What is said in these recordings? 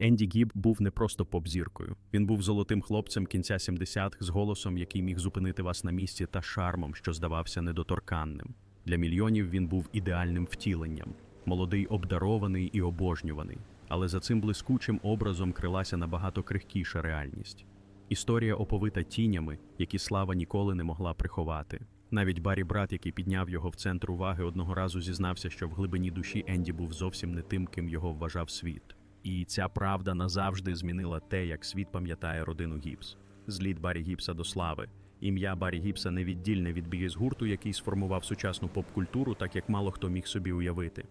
Енді Гіб був не просто поп-зіркою. Він був золотим хлопцем кінця 70-х з голосом, який міг зупинити вас на місці, та шармом, що здавався недоторканним. Для мільйонів він був ідеальним втіленням, молодий, обдарований і обожнюваний. Але за цим блискучим образом крилася набагато крихкіша реальність. Історія оповита тінями, які слава ніколи не могла приховати. Навіть Барі брат, який підняв його в центр уваги, одного разу зізнався, що в глибині душі Енді був зовсім не тим, ким його вважав світ. І ця правда назавжди змінила те, як світ пам'ятає родину Гібс. Зліт Барі Гібса до слави. Ім'я Барі Гібса невіддільне від бієз гурту, який сформував сучасну поп-культуру, так як мало хто міг собі уявити.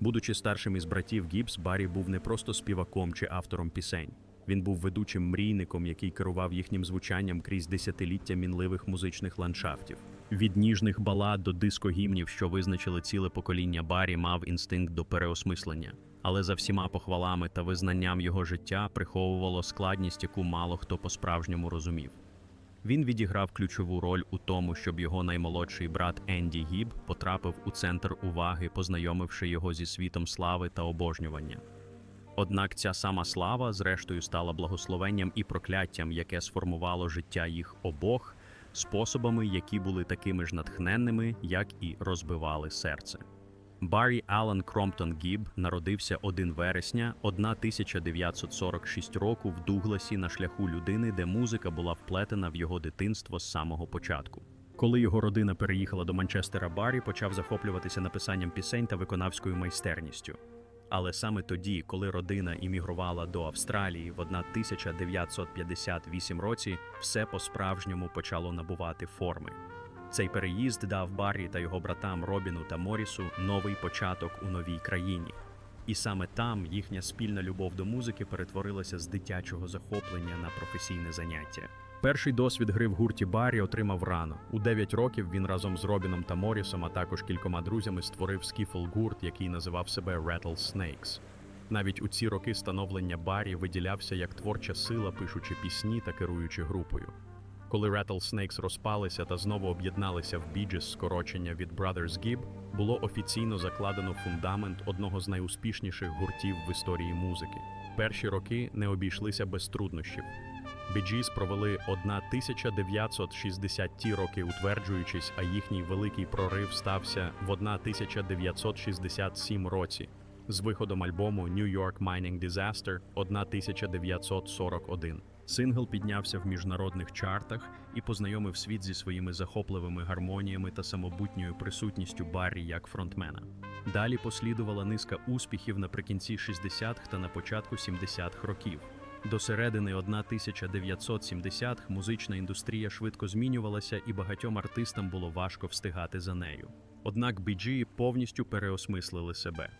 Будучи старшим із братів Гібс, Барі був не просто співаком чи автором пісень. Він був ведучим мрійником, який керував їхнім звучанням крізь десятиліття мінливих музичних ландшафтів. Від ніжних балад до диско-гімнів, що визначили ціле покоління Барі, мав інстинкт до переосмислення. Але за всіма похвалами та визнанням його життя приховувало складність, яку мало хто по-справжньому розумів. Він відіграв ключову роль у тому, щоб його наймолодший брат Енді Гіб потрапив у центр уваги, познайомивши його зі світом слави та обожнювання. Однак ця сама слава, зрештою, стала благословенням і прокляттям, яке сформувало життя їх обох способами, які були такими ж натхненними, як і розбивали серце. Баррі Аллен Кромптон Гіб народився 1 вересня 1946 року в Дугласі на шляху людини, де музика була вплетена в його дитинство з самого початку. Коли його родина переїхала до Манчестера, Баррі почав захоплюватися написанням пісень та виконавською майстерністю. Але саме тоді, коли родина іммігрувала до Австралії в 1958 році, все по-справжньому почало набувати форми. Цей переїзд дав Баррі та його братам Робіну та Морісу новий початок у новій країні. І саме там їхня спільна любов до музики перетворилася з дитячого захоплення на професійне заняття. Перший досвід гри в гурті Баррі отримав рано. У 9 років він разом з Робіном та Морісом, а також кількома друзями створив скіфл-гурт, який називав себе Rattlesnakes. Навіть у ці роки становлення Баррі виділявся як творча сила, пишучи пісні та керуючи групою. Коли Rattlesnakes розпалися та знову об'єдналися в Bee скорочення від Brothers Gibb, було офіційно закладено фундамент одного з найуспішніших гуртів в історії музики. Перші роки не обійшлися без труднощів. Gees провели 1960 ті роки, утверджуючись, а їхній великий прорив стався в 1967 році з виходом альбому New York Mining Disaster 1941. Сингл піднявся в міжнародних чартах і познайомив світ зі своїми захопливими гармоніями та самобутньою присутністю Баррі як фронтмена. Далі послідувала низка успіхів наприкінці 60-х та на початку 70-х років. До середини 1970-х музична індустрія швидко змінювалася, і багатьом артистам було важко встигати за нею. Однак BG повністю переосмислили себе.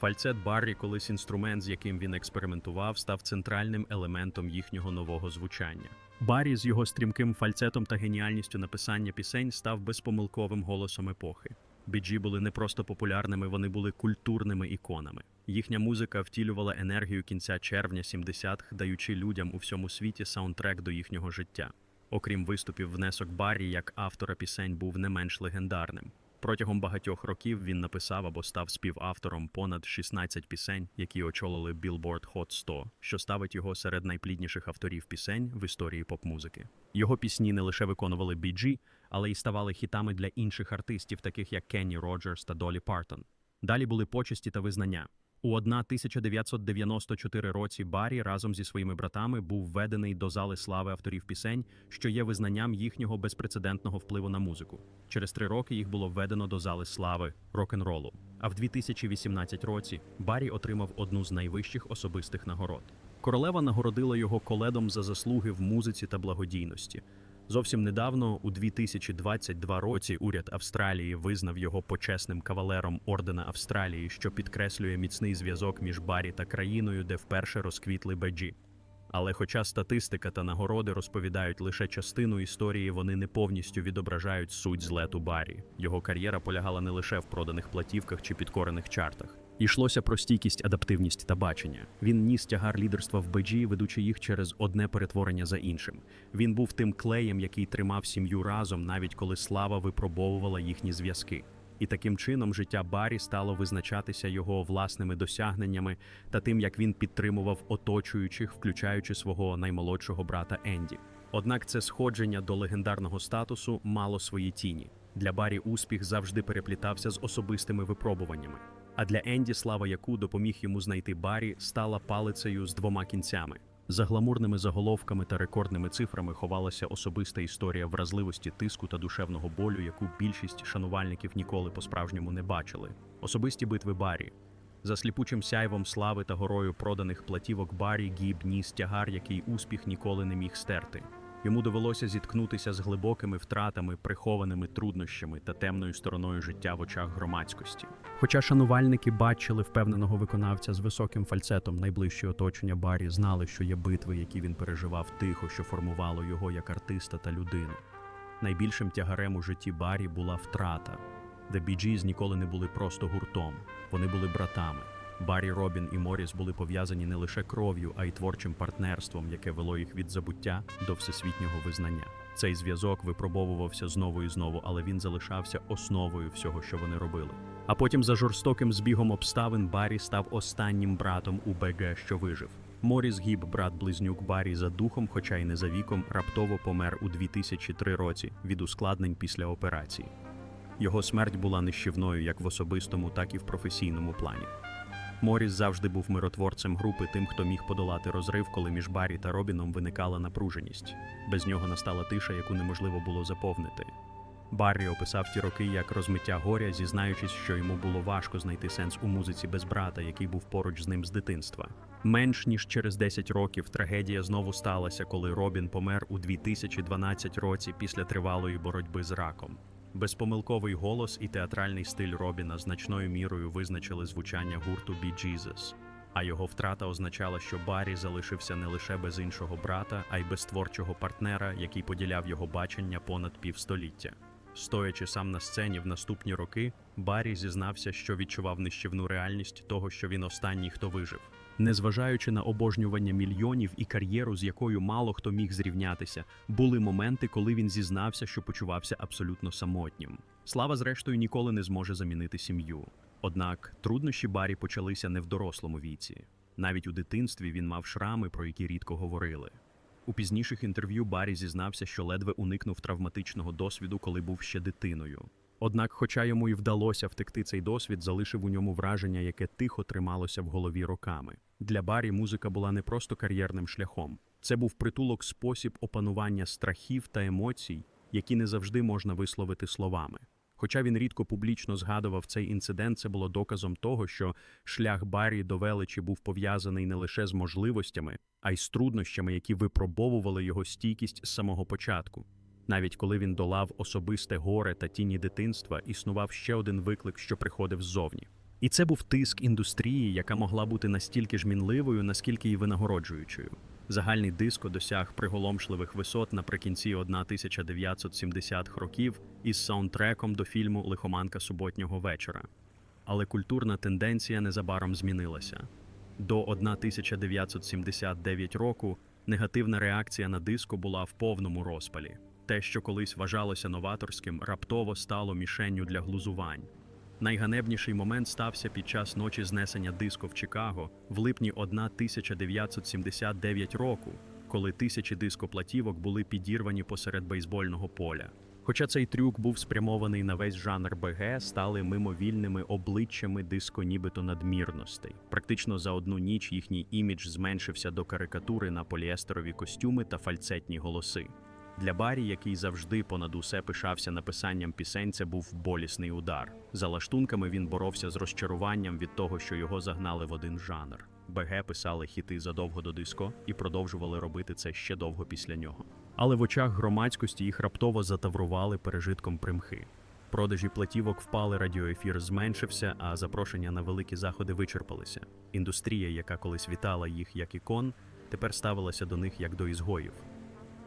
Фальцет Баррі, колись інструмент, з яким він експериментував, став центральним елементом їхнього нового звучання. Баррі з його стрімким фальцетом та геніальністю написання пісень став безпомилковим голосом епохи. Біджі були не просто популярними, вони були культурними іконами. Їхня музика втілювала енергію кінця червня 70-х, даючи людям у всьому світі саундтрек до їхнього життя. Окрім виступів, внесок Баррі як автора пісень був не менш легендарним. Протягом багатьох років він написав або став співавтором понад 16 пісень, які очолили Billboard Hot 100, що ставить його серед найплідніших авторів пісень в історії поп-музики. Його пісні не лише виконували BG, але й ставали хітами для інших артистів, таких як Кенні Роджерс та Долі Партон. Далі були почесті та визнання. У 1994 році Баррі разом зі своїми братами був введений до зали слави авторів пісень, що є визнанням їхнього безпрецедентного впливу на музику. Через три роки їх було введено до зали слави рок-н-ролу. А в 2018 році Баррі отримав одну з найвищих особистих нагород. Королева нагородила його коледом за заслуги в музиці та благодійності. Зовсім недавно, у 2022 році, уряд Австралії визнав його почесним кавалером ордена Австралії, що підкреслює міцний зв'язок між Барі та країною, де вперше розквітли беджі. Але хоча статистика та нагороди розповідають лише частину історії, вони не повністю відображають суть злету Барі. Його кар'єра полягала не лише в проданих платівках чи підкорених чартах. Йшлося про стійкість, адаптивність та бачення. Він ніс тягар лідерства в беджі, ведучи їх через одне перетворення за іншим. Він був тим клеєм, який тримав сім'ю разом, навіть коли слава випробовувала їхні зв'язки. І таким чином життя Баррі стало визначатися його власними досягненнями та тим, як він підтримував оточуючих, включаючи свого наймолодшого брата Енді. Однак це сходження до легендарного статусу мало свої тіні. Для Баррі успіх завжди переплітався з особистими випробуваннями. А для Енді слава, яку допоміг йому знайти Баррі, стала палицею з двома кінцями. За гламурними заголовками та рекордними цифрами ховалася особиста історія вразливості тиску та душевного болю, яку більшість шанувальників ніколи по-справжньому не бачили. Особисті битви Баррі. За сліпучим сяйвом слави та горою проданих платівок Баррі Гіб ніс тягар, який успіх ніколи не міг стерти. Йому довелося зіткнутися з глибокими втратами, прихованими труднощами та темною стороною життя в очах громадськості. Хоча шанувальники бачили впевненого виконавця з високим фальцетом, найближче оточення Баррі знали, що є битви, які він переживав тихо, що формувало його як артиста та людину. Найбільшим тягарем у житті Баррі була втрата. Bee Gees ніколи не були просто гуртом, вони були братами. Баррі, Робін і Моріс були пов'язані не лише кров'ю, а й творчим партнерством, яке вело їх від забуття до всесвітнього визнання. Цей зв'язок випробовувався знову і знову, але він залишався основою всього, що вони робили. А потім, за жорстоким збігом обставин, Баррі став останнім братом у БГ, що вижив. Моріс Гіб, брат-близнюк Баррі за духом, хоча й не за віком, раптово помер у 2003 році від ускладнень після операції. Його смерть була нищівною як в особистому, так і в професійному плані. Моріс завжди був миротворцем групи, тим, хто міг подолати розрив, коли між Баррі та Робіном виникала напруженість. Без нього настала тиша, яку неможливо було заповнити. Баррі описав ті роки як розмиття горя, зізнаючись, що йому було важко знайти сенс у музиці без брата, який був поруч з ним з дитинства. Менш ніж через 10 років трагедія знову сталася, коли Робін помер у 2012 році після тривалої боротьби з раком. Безпомилковий голос і театральний стиль Робіна значною мірою визначили звучання гурту Bee Jesus. А його втрата означала, що Баррі залишився не лише без іншого брата, а й без творчого партнера, який поділяв його бачення понад півстоліття. Стоячи сам на сцені в наступні роки, Баррі зізнався, що відчував нищівну реальність того, що він останній, хто вижив. Незважаючи на обожнювання мільйонів і кар'єру, з якою мало хто міг зрівнятися, були моменти, коли він зізнався, що почувався абсолютно самотнім. Слава, зрештою, ніколи не зможе замінити сім'ю. Однак труднощі Баррі почалися не в дорослому віці. Навіть у дитинстві він мав шрами, про які рідко говорили. У пізніших інтерв'ю Баррі зізнався, що ледве уникнув травматичного досвіду, коли був ще дитиною. Однак, хоча йому і вдалося втекти цей досвід, залишив у ньому враження, яке тихо трималося в голові роками. Для Баррі музика була не просто кар'єрним шляхом, це був притулок спосіб опанування страхів та емоцій, які не завжди можна висловити словами. Хоча він рідко публічно згадував цей інцидент, це було доказом того, що шлях Баррі до величі був пов'язаний не лише з можливостями, а й з труднощами, які випробовували його стійкість з самого початку. Навіть коли він долав особисте горе та тіні дитинства, існував ще один виклик, що приходив ззовні. І це був тиск індустрії, яка могла бути настільки ж мінливою, наскільки й винагороджуючою. Загальний диско досяг приголомшливих висот наприкінці 1970-х років із саундтреком до фільму Лихоманка суботнього вечора. Але культурна тенденція незабаром змінилася. До 1979 року негативна реакція на диско була в повному розпалі. Те, що колись вважалося новаторським, раптово стало мішенню для глузувань. Найганебніший момент стався під час ночі знесення диско в Чикаго в липні 1979 року, коли тисячі дископлатівок були підірвані посеред бейсбольного поля. Хоча цей трюк був спрямований на весь жанр БГ, стали мимовільними обличчями диско нібито надмірностей. Практично за одну ніч їхній імідж зменшився до карикатури на поліестерові костюми та фальцетні голоси. Для Барі, який завжди понад усе пишався написанням пісень, це був болісний удар. За лаштунками він боровся з розчаруванням від того, що його загнали в один жанр. БГ писали хіти задовго до диско і продовжували робити це ще довго після нього. Але в очах громадськості їх раптово затаврували пережитком примхи. Продажі платівок впали, радіоефір зменшився, а запрошення на великі заходи вичерпалися. Індустрія, яка колись вітала їх як ікон, тепер ставилася до них як до ізгоїв.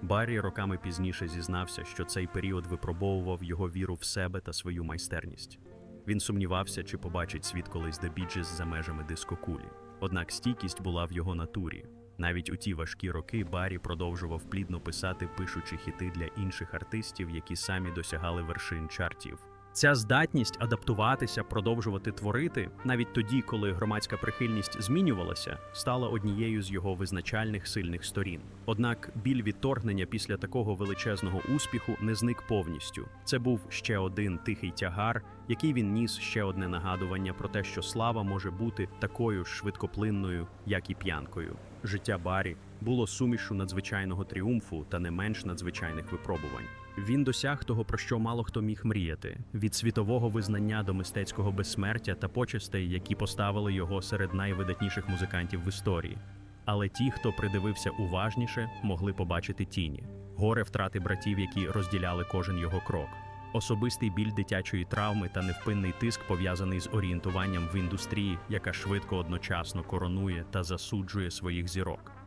Баррі роками пізніше зізнався, що цей період випробовував його віру в себе та свою майстерність. Він сумнівався, чи побачить світ колись The Bee за межами дискокулі. Однак стійкість була в його натурі. Навіть у ті важкі роки Баррі продовжував плідно писати, пишучі хіти для інших артистів, які самі досягали вершин чартів. Ця здатність адаптуватися, продовжувати творити, навіть тоді, коли громадська прихильність змінювалася, стала однією з його визначальних сильних сторін. Однак біль відторгнення після такого величезного успіху не зник повністю. Це був ще один тихий тягар, який він ніс ще одне нагадування про те, що слава може бути такою ж швидкоплинною, як і п'янкою. Життя Барі було сумішю надзвичайного тріумфу та не менш надзвичайних випробувань. Він досяг того, про що мало хто міг мріяти: від світового визнання до мистецького безсмертя та почестей, які поставили його серед найвидатніших музикантів в історії. Але ті, хто придивився уважніше, могли побачити тіні, горе втрати братів, які розділяли кожен його крок, особистий біль дитячої травми та невпинний тиск, пов'язаний з орієнтуванням в індустрії, яка швидко одночасно коронує та засуджує своїх зірок.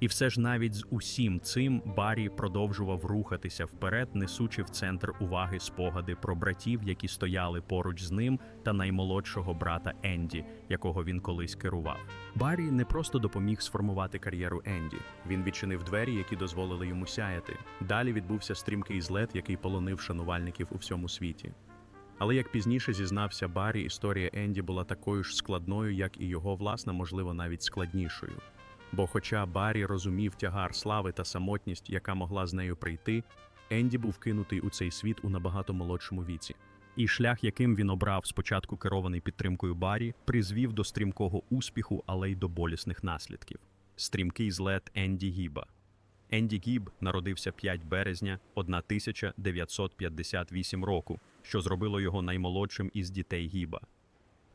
І все ж навіть з усім цим Баррі продовжував рухатися вперед, несучи в центр уваги спогади про братів, які стояли поруч з ним, та наймолодшого брата Енді, якого він колись керував. Баррі не просто допоміг сформувати кар'єру Енді. Він відчинив двері, які дозволили йому сяяти. Далі відбувся стрімкий злет, який полонив шанувальників у всьому світі. Але як пізніше зізнався Баррі, історія Енді була такою ж складною, як і його власна, можливо, навіть складнішою. Бо, хоча Баррі розумів тягар слави та самотність, яка могла з нею прийти, Енді був кинутий у цей світ у набагато молодшому віці. І шлях, яким він обрав, спочатку керований підтримкою Баррі, призвів до стрімкого успіху, але й до болісних наслідків. Стрімкий злет Енді Гіба. Енді Гіб народився 5 березня 1958 року, що зробило його наймолодшим із дітей Гіба.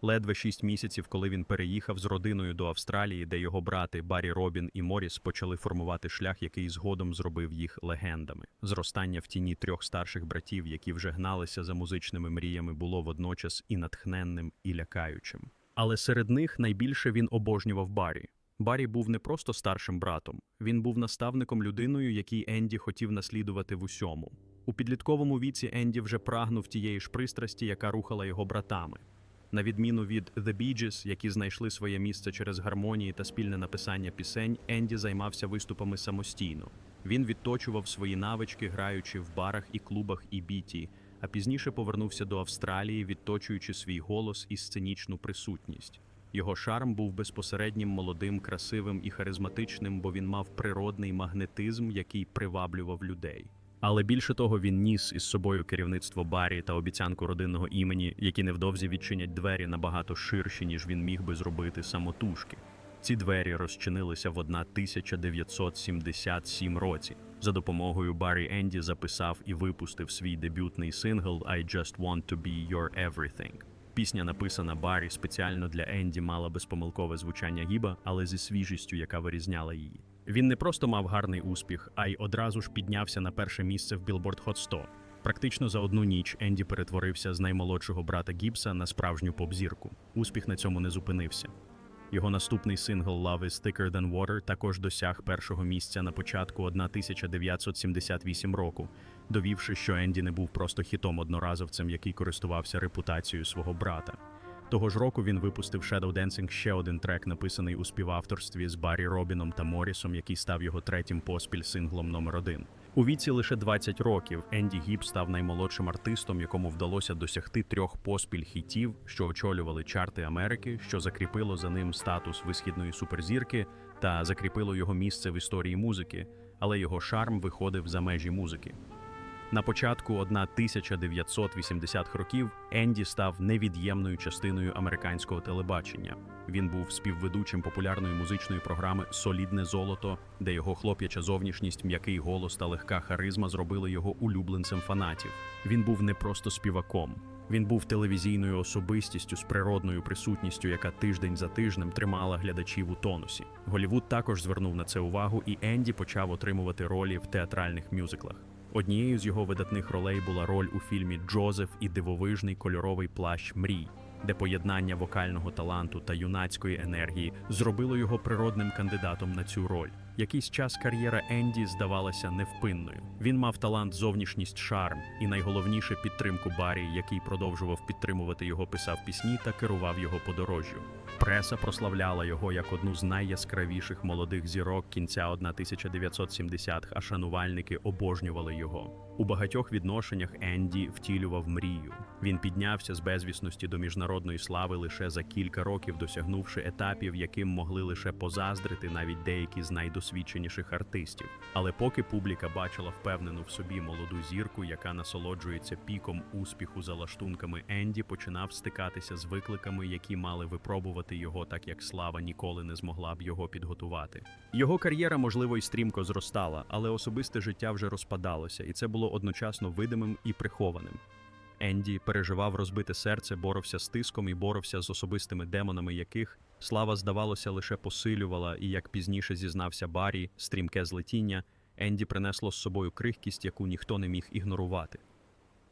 Ледве шість місяців, коли він переїхав з родиною до Австралії, де його брати Баррі Робін і Моріс почали формувати шлях, який згодом зробив їх легендами. Зростання в тіні трьох старших братів, які вже гналися за музичними мріями, було водночас і натхненним, і лякаючим. Але серед них найбільше він обожнював Баррі. Баррі був не просто старшим братом, він був наставником людиною, якій Енді хотів наслідувати в усьому. У підлітковому віці Енді вже прагнув тієї ж пристрасті, яка рухала його братами. На відміну від The Bee Gees, які знайшли своє місце через гармонії та спільне написання пісень, Енді займався виступами самостійно. Він відточував свої навички, граючи в барах і клубах і біті, а пізніше повернувся до Австралії, відточуючи свій голос і сценічну присутність. Його шарм був безпосереднім молодим, красивим і харизматичним, бо він мав природний магнетизм, який приваблював людей. Але більше того, він ніс із собою керівництво барі та обіцянку родинного імені, які невдовзі відчинять двері набагато ширші, ніж він міг би зробити самотужки. Ці двері розчинилися в 1977 році. За допомогою Баррі Енді записав і випустив свій дебютний сингл «I just want to be your everything». Пісня, написана Баррі спеціально для Енді, мала безпомилкове звучання гіба, але зі свіжістю, яка вирізняла її. Він не просто мав гарний успіх, а й одразу ж піднявся на перше місце в Billboard Hot 100. Практично за одну ніч Енді перетворився з наймолодшого брата Гібса на справжню поп-зірку. Успіх на цьому не зупинився. Його наступний сингл «Love is Thicker Than Water» також досяг першого місця на початку 1978 року, довівши, що Енді не був просто хітом одноразовцем, який користувався репутацією свого брата. Того ж року він випустив Shadow Dancing ще один трек, написаний у співавторстві з Баррі Робіном та Морісом, який став його третім поспіль синглом номер один. У віці лише 20 років Енді Гіб став наймолодшим артистом, якому вдалося досягти трьох поспіль хітів, що очолювали чарти Америки, що закріпило за ним статус висхідної суперзірки та закріпило його місце в історії музики, але його шарм виходив за межі музики. На початку 1980-х років Енді став невід'ємною частиною американського телебачення. Він був співведучим популярної музичної програми Солідне золото, де його хлоп'яча зовнішність, м'який голос та легка харизма зробили його улюбленцем фанатів. Він був не просто співаком. Він був телевізійною особистістю з природною присутністю, яка тиждень за тижнем тримала глядачів у тонусі. Голівуд також звернув на це увагу, і Енді почав отримувати ролі в театральних мюзиклах. Однією з його видатних ролей була роль у фільмі Джозеф і дивовижний кольоровий плащ мрій, де поєднання вокального таланту та юнацької енергії зробило його природним кандидатом на цю роль. Якийсь час кар'єра Енді здавалася невпинною. Він мав талант, зовнішність, шарм і найголовніше підтримку Баррі, який продовжував підтримувати його, писав пісні та керував його подорожжю. Преса прославляла його як одну з найяскравіших молодих зірок кінця 1970-х, а шанувальники обожнювали його. У багатьох відношеннях Енді втілював мрію. Він піднявся з безвісності до міжнародної слави лише за кілька років, досягнувши етапів, яким могли лише позаздрити навіть деякі з найдосвідченіших артистів. Але поки публіка бачила впевнену в собі молоду зірку, яка насолоджується піком успіху за лаштунками, Енді починав стикатися з викликами, які мали випробувати його, так як слава ніколи не змогла б його підготувати. Його кар'єра, можливо, й стрімко зростала, але особисте життя вже розпадалося, і це було одночасно видимим і прихованим. Енді переживав розбите серце, боровся з тиском і боровся з особистими демонами, яких слава, здавалося, лише посилювала, і як пізніше зізнався Баррі, стрімке злетіння, Енді принесло з собою крихкість, яку ніхто не міг ігнорувати.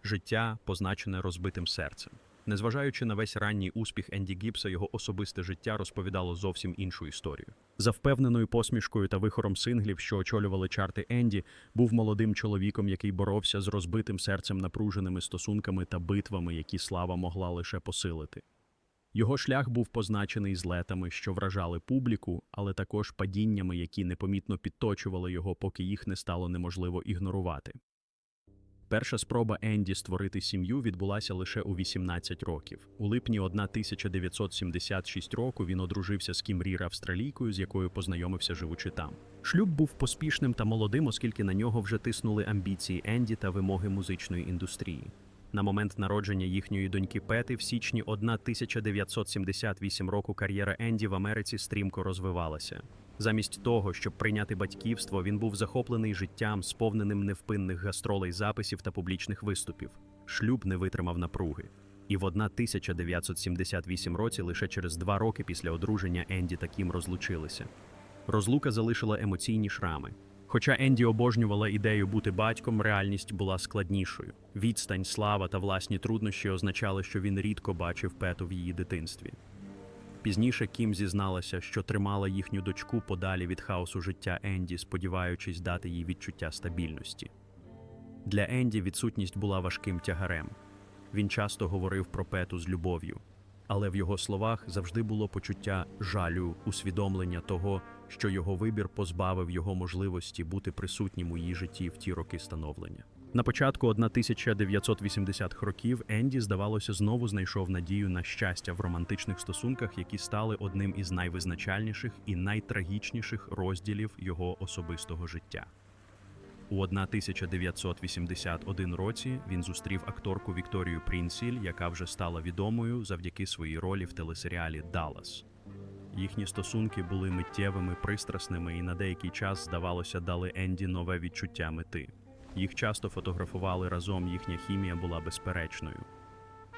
Життя, позначене розбитим серцем. Незважаючи на весь ранній успіх Енді Гіпса, його особисте життя розповідало зовсім іншу історію. За впевненою посмішкою та вихором синглів, що очолювали чарти Енді, був молодим чоловіком, який боровся з розбитим серцем, напруженими стосунками та битвами, які слава могла лише посилити. Його шлях був позначений злетами, що вражали публіку, але також падіннями, які непомітно підточували його, поки їх не стало неможливо ігнорувати. Перша спроба Енді створити сім'ю відбулася лише у 18 років. У липні 1976 року він одружився з Кім Рір австралійкою, з якою познайомився живучи там. Шлюб був поспішним та молодим, оскільки на нього вже тиснули амбіції Енді та вимоги музичної індустрії. На момент народження їхньої доньки Пети в січні 1978 року кар'єра Енді в Америці стрімко розвивалася. Замість того, щоб прийняти батьківство, він був захоплений життям, сповненим невпинних гастролей записів та публічних виступів. Шлюб не витримав напруги. І в 1978 році, лише через два роки після одруження, Енді та Кім розлучилися. Розлука залишила емоційні шрами. Хоча Енді обожнювала ідею бути батьком, реальність була складнішою. Відстань, слава та власні труднощі означали, що він рідко бачив Пету в її дитинстві. Пізніше Кім зізналася, що тримала їхню дочку подалі від хаосу життя Енді, сподіваючись дати їй відчуття стабільності. Для Енді відсутність була важким тягарем. Він часто говорив про Пету з любов'ю, але в його словах завжди було почуття жалю, усвідомлення того, що його вибір позбавив його можливості бути присутнім у її житті в ті роки становлення. На початку 1980-х років Енді, здавалося, знову знайшов надію на щастя в романтичних стосунках, які стали одним із найвизначальніших і найтрагічніших розділів його особистого життя. У 1981 році він зустрів акторку Вікторію Прінсіль, яка вже стала відомою завдяки своїй ролі в телесеріалі Даллас. Їхні стосунки були миттєвими, пристрасними і на деякий час, здавалося, дали Енді нове відчуття мети. Їх часто фотографували разом, їхня хімія була безперечною.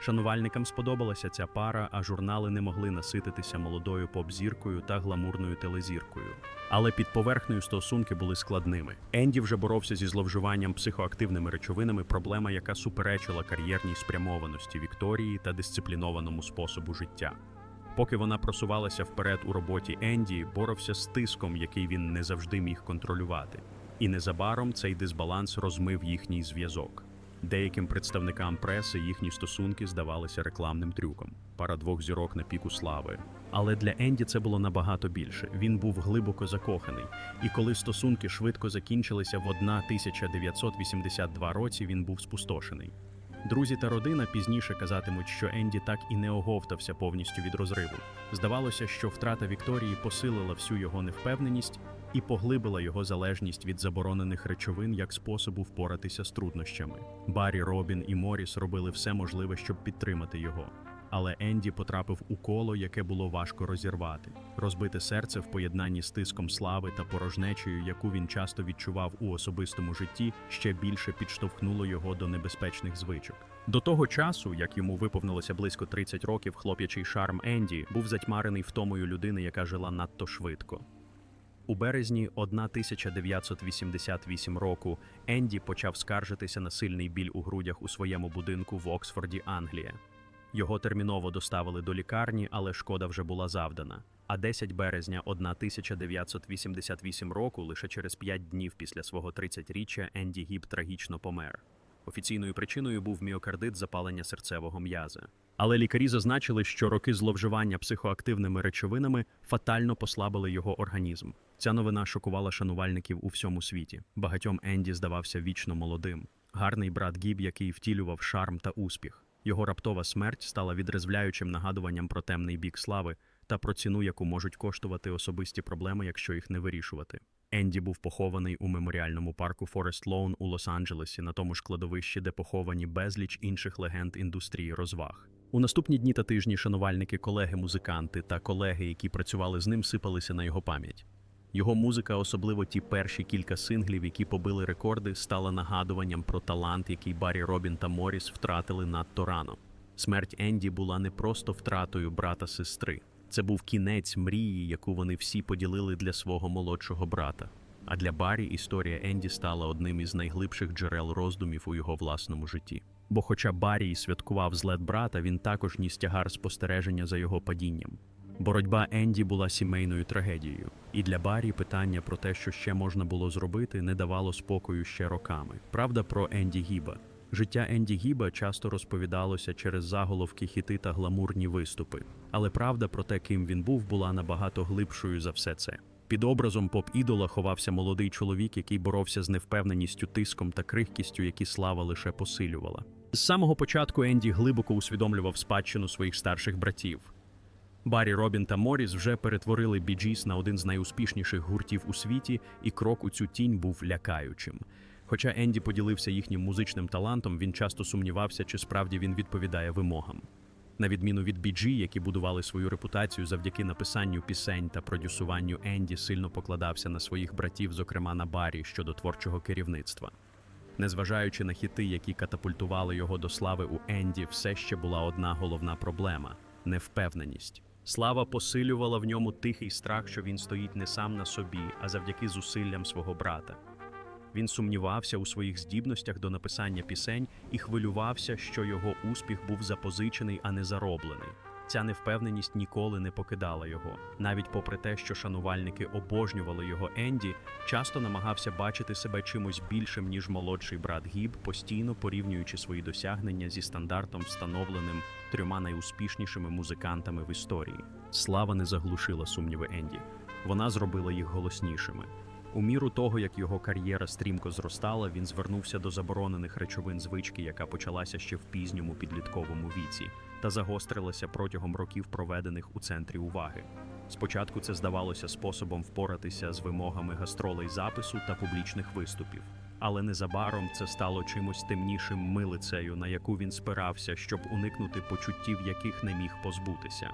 Шанувальникам сподобалася ця пара, а журнали не могли насититися молодою поп-зіркою та гламурною телезіркою. Але під поверхнею стосунки були складними. Енді вже боровся зі зловживанням психоактивними речовинами, проблема, яка суперечила кар'єрній спрямованості Вікторії та дисциплінованому способу життя. Поки вона просувалася вперед у роботі Енді, боровся з тиском, який він не завжди міг контролювати. І незабаром цей дисбаланс розмив їхній зв'язок. Деяким представникам преси їхні стосунки здавалися рекламним трюком, пара двох зірок на піку слави. Але для Енді це було набагато більше. Він був глибоко закоханий, і коли стосунки швидко закінчилися в 1982 році, він був спустошений. Друзі та родина пізніше казатимуть, що Енді так і не оговтався повністю від розриву. Здавалося, що втрата Вікторії посилила всю його невпевненість і поглибила його залежність від заборонених речовин як способу впоратися з труднощами. Баррі, Робін і Моріс робили все можливе, щоб підтримати його. Але Енді потрапив у коло, яке було важко розірвати. Розбите серце в поєднанні з тиском слави та порожнечею, яку він часто відчував у особистому житті, ще більше підштовхнуло його до небезпечних звичок. До того часу, як йому виповнилося близько 30 років, хлоп'ячий шарм Енді був затьмарений втомою людини, яка жила надто швидко. У березні 1988 року Енді почав скаржитися на сильний біль у грудях у своєму будинку в Оксфорді, Англія. Його терміново доставили до лікарні, але шкода вже була завдана. А 10 березня 1988 року, лише через 5 днів після свого 30-річчя, Енді Гіб трагічно помер. Офіційною причиною був міокардит запалення серцевого м'яза. Але лікарі зазначили, що роки зловживання психоактивними речовинами фатально послабили його організм. Ця новина шокувала шанувальників у всьому світі. Багатьом Енді здавався вічно молодим. Гарний брат Гіб, який втілював шарм та успіх. Його раптова смерть стала відрезвляючим нагадуванням про темний бік слави та про ціну, яку можуть коштувати особисті проблеми, якщо їх не вирішувати. Енді був похований у меморіальному парку Форест Лоун у Лос-Анджелесі, на тому ж кладовищі, де поховані безліч інших легенд індустрії розваг. У наступні дні та тижні шанувальники, колеги, музиканти та колеги, які працювали з ним, сипалися на його пам'ять. Його музика, особливо ті перші кілька синглів, які побили рекорди, стала нагадуванням про талант, який Баррі Робін та Моріс втратили надто рано. Смерть Енді була не просто втратою брата-сестри. Це був кінець мрії, яку вони всі поділили для свого молодшого брата. А для Баррі історія Енді стала одним із найглибших джерел роздумів у його власному житті. Бо, хоча Баррі і святкував злет брата, він також ніс тягар спостереження за його падінням. Боротьба Енді була сімейною трагедією, і для Баррі питання про те, що ще можна було зробити, не давало спокою ще роками. Правда про Енді Гіба. Життя Енді Гіба часто розповідалося через заголовки, хіти та гламурні виступи. Але правда про те, ким він був, була набагато глибшою за все це. Під образом поп-ідола ховався молодий чоловік, який боровся з невпевненістю, тиском та крихкістю, які слава лише посилювала. З самого початку Енді глибоко усвідомлював спадщину своїх старших братів. Баррі Робін та Моріс вже перетворили Біджіс на один з найуспішніших гуртів у світі, і крок у цю тінь був лякаючим. Хоча Енді поділився їхнім музичним талантом, він часто сумнівався, чи справді він відповідає вимогам. На відміну від Біджі, які будували свою репутацію завдяки написанню пісень та продюсуванню Енді, сильно покладався на своїх братів, зокрема на Баррі, щодо творчого керівництва. Незважаючи на хіти, які катапультували його до слави у Енді, все ще була одна головна проблема невпевненість. Слава посилювала в ньому тихий страх, що він стоїть не сам на собі, а завдяки зусиллям свого брата. Він сумнівався у своїх здібностях до написання пісень і хвилювався, що його успіх був запозичений, а не зароблений. Ця невпевненість ніколи не покидала його. Навіть попри те, що шанувальники обожнювали його Енді, часто намагався бачити себе чимось більшим, ніж молодший брат Гіб, постійно порівнюючи свої досягнення зі стандартом, встановленим трьома найуспішнішими музикантами в історії. Слава не заглушила сумніви Енді. Вона зробила їх голоснішими. У міру того, як його кар'єра стрімко зростала, він звернувся до заборонених речовин звички, яка почалася ще в пізньому підлітковому віці, та загострилася протягом років, проведених у центрі уваги. Спочатку це здавалося способом впоратися з вимогами гастролей запису та публічних виступів. Але незабаром це стало чимось темнішим милицею, на яку він спирався, щоб уникнути почуттів, яких не міг позбутися.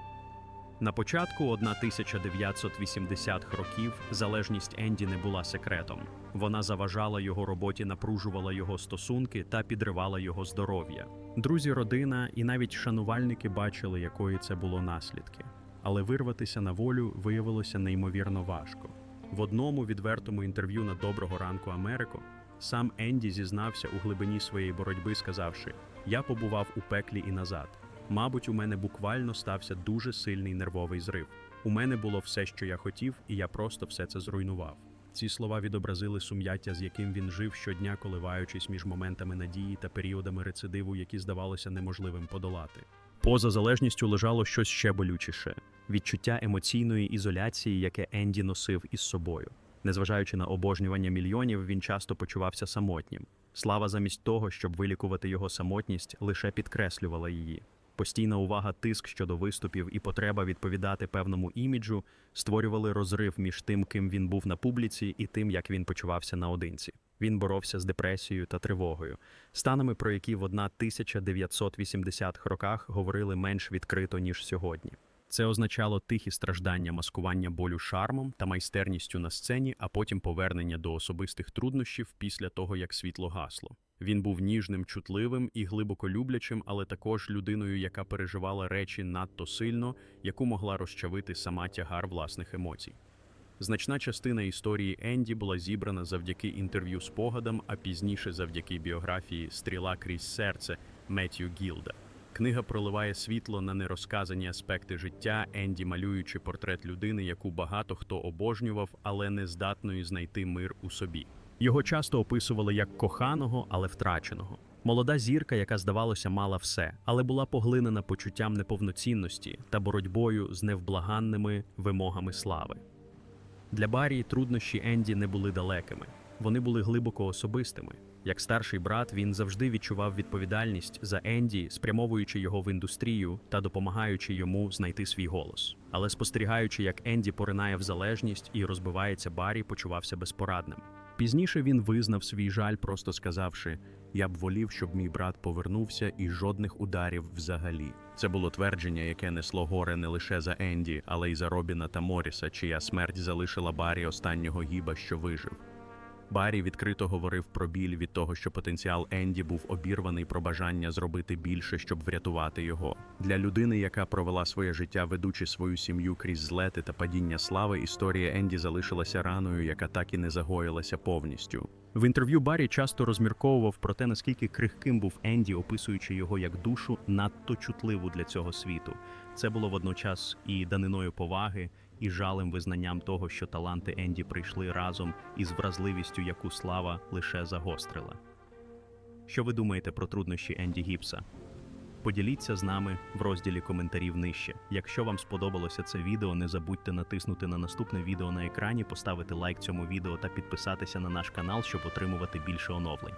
На початку 1980-х років залежність Енді не була секретом. Вона заважала його роботі, напружувала його стосунки та підривала його здоров'я. Друзі, родина і навіть шанувальники бачили, якої це було наслідки. Але вирватися на волю виявилося неймовірно важко. В одному відвертому інтерв'ю на Доброго ранку Америко сам Енді зізнався у глибині своєї боротьби, сказавши: Я побував у пеклі і назад. Мабуть, у мене буквально стався дуже сильний нервовий зрив. У мене було все, що я хотів, і я просто все це зруйнував. Ці слова відобразили сум'яття, з яким він жив щодня, коливаючись між моментами надії та періодами рецидиву, які здавалося неможливим подолати. Поза залежністю лежало щось ще болючіше відчуття емоційної ізоляції, яке Енді носив із собою. Незважаючи на обожнювання мільйонів, він часто почувався самотнім. Слава замість того, щоб вилікувати його самотність, лише підкреслювала її. Постійна увага, тиск щодо виступів і потреба відповідати певному іміджу створювали розрив між тим, ким він був на публіці, і тим, як він почувався наодинці. Він боровся з депресією та тривогою, станами, про які в 1980-х роках говорили менш відкрито ніж сьогодні. Це означало тихі страждання, маскування болю шармом та майстерністю на сцені, а потім повернення до особистих труднощів після того, як світло гасло. Він був ніжним, чутливим і глибоко люблячим, але також людиною, яка переживала речі надто сильно, яку могла розчавити сама тягар власних емоцій. Значна частина історії Енді була зібрана завдяки інтерв'ю спогадам, а пізніше завдяки біографії Стріла крізь серце Меттью Гілда. Книга проливає світло на нерозказані аспекти життя, Енді малюючи портрет людини, яку багато хто обожнював, але не здатної знайти мир у собі. Його часто описували як коханого, але втраченого. Молода зірка, яка, здавалося, мала все, але була поглинена почуттям неповноцінності та боротьбою з невблаганними вимогами слави. Для Баррі труднощі Енді не були далекими, вони були глибоко особистими. Як старший брат, він завжди відчував відповідальність за Енді, спрямовуючи його в індустрію та допомагаючи йому знайти свій голос. Але спостерігаючи, як Енді поринає в залежність і розбивається, Баррі почувався безпорадним. Пізніше він визнав свій жаль, просто сказавши: Я б волів, щоб мій брат повернувся і жодних ударів взагалі. Це було твердження, яке несло горе не лише за Енді, але й за Робіна та Моріса, чия смерть залишила барі останнього гіба, що вижив. Баррі відкрито говорив про біль від того, що потенціал Енді був обірваний про бажання зробити більше, щоб врятувати його. Для людини, яка провела своє життя, ведучи свою сім'ю крізь злети та падіння слави, історія Енді залишилася раною, яка так і не загоїлася повністю. В інтерв'ю Баррі часто розмірковував про те, наскільки крихким був Енді, описуючи його як душу надто чутливу для цього світу. Це було водночас і даниною поваги, і жалем визнанням того, що таланти Енді прийшли разом із вразливістю, яку слава лише загострила. Що ви думаєте про труднощі Енді Гіпса? Поділіться з нами в розділі коментарів нижче. Якщо вам сподобалося це відео, не забудьте натиснути на наступне відео на екрані, поставити лайк цьому відео та підписатися на наш канал, щоб отримувати більше оновлень.